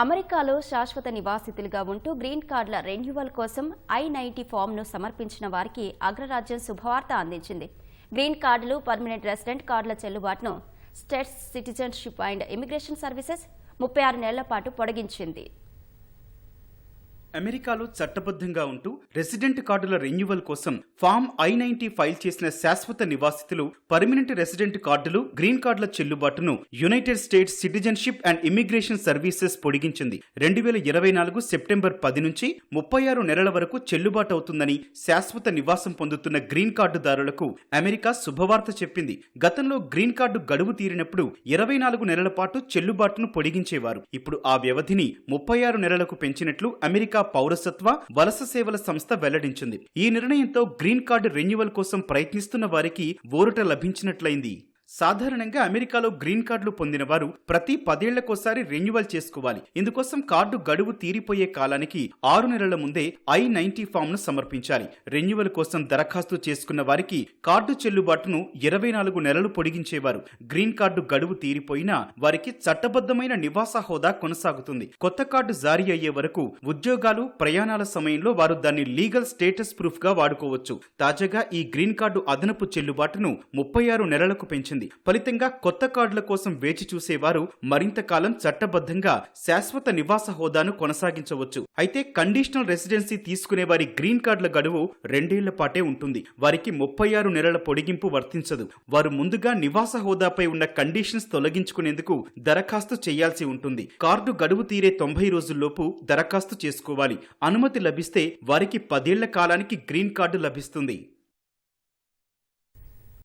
అమెరికాలో శాశ్వత నివాసితులుగా ఉంటూ గ్రీన్ కార్డుల రెన్యువల్ కోసం ఐ నైంటీ ఫామ్ను సమర్పించిన వారికి అగ్రరాజ్యం శుభవార్త అందించింది. గ్రీన్ కార్డులు పర్మనెంట్ రెసిడెంట్ కార్డుల చెల్లుబాటును states citizenship and immigration services ముప్పై ఆరు నెలల పాటు పొడిగించింది. అమెరికాలో చట్టబద్ధంగా ఉంటూ రెసిడెంట్ కార్డుల రెన్యువల్ కోసం ఫామ్ ఐ నైన్టీ ఫైల్ చేసిన శాశ్వత నివాసితులు పర్మనెంట్ రెసిడెంట్ కార్డులు గ్రీన్ కార్డుల చెల్లుబాటును United States citizenship and immigration services పొడిగించింది. రెండు వేల ఇరవై నాలుగు సెప్టెంబర్ పది నుంచి ముప్పై ఆరు నెలల వరకు చెల్లుబాటు అవుతుందని శాశ్వత నివాసం పొందుతున్న గ్రీన్ కార్డుదారులకు అమెరికా శుభవార్త చెప్పింది. గతంలో గ్రీన్ కార్డు గడువు తీరినప్పుడు ఇరవై నాలుగు నెలల పాటు చెల్లుబాటును పొడిగించేవారు. ఇప్పుడు ఆ వ్యవధిని ముప్పై ఆరు నెలలకు పెంచినట్లు అమెరికా పౌరసత్వ వలస సేవల సంస్థ వెల్లడించింది. ఈ నిర్ణయంతో గ్రీన్ కార్డు రెన్యువల్ కోసం ప్రయత్నిస్తున్న వారికి ఊరట లభించినట్లయింది. సాధారణంగా అమెరికాలో గ్రీన్ కార్డులు పొందిన వారు ప్రతి పదేళ్ళకోసారి రెన్యువల్ చేసుకోవాలి. ఇందుకోసం కార్డు గడువు తీరిపోయే కాలానికి ఆరు నెలల ముందే ఐ నైన్టీ ఫామ్ను సమర్పించాలి. రెన్యువల్ కోసం దరఖాస్తు చేసుకున్న వారికి కార్డు చెల్లుబాటును ఇరవై నాలుగు నెలలు పొడిగించేవారు. గ్రీన్ కార్డు గడువు తీరిపోయినా వారికి చట్టబద్ధమైన నివాస హోదా కొనసాగుతుంది. కొత్త కార్డు జారీ అయ్యే వరకు ఉద్యోగాలు ప్రయాణాల సమయంలో వారు దాన్ని లీగల్ స్టేటస్ ప్రూఫ్గా వాడుకోవచ్చు. తాజాగా ఈ గ్రీన్ కార్డు అదనపు చెల్లుబాటును ముప్పై ఆరు నెలలకు పెంచింది. ఫలితంగా కొత్త కార్డుల కోసం వేచి చూసేవారు మరింత కాలం చట్టబద్ధంగా శాశ్వత నివాస హోదాను కొనసాగించవచ్చు. అయితే కండిషనల్ రెసిడెన్సీ తీసుకునే వారి గ్రీన్ కార్డుల గడువు రెండేళ్ళ పాటే ఉంటుంది. వారికి ముప్పై ఆరు నెలల పొడిగింపు వర్తించదు. వారు ముందుగా నివాస హోదాపై ఉన్న కండిషన్స్ తొలగించుకునేందుకు దరఖాస్తు చేయాల్సి ఉంటుంది. కార్డు గడువు తీరే తొంభై రోజుల్లోపు దరఖాస్తు చేసుకోవాలి. అనుమతి లభిస్తే వారికి పదేళ్ళ కాలానికి గ్రీన్ కార్డు లభిస్తుంది.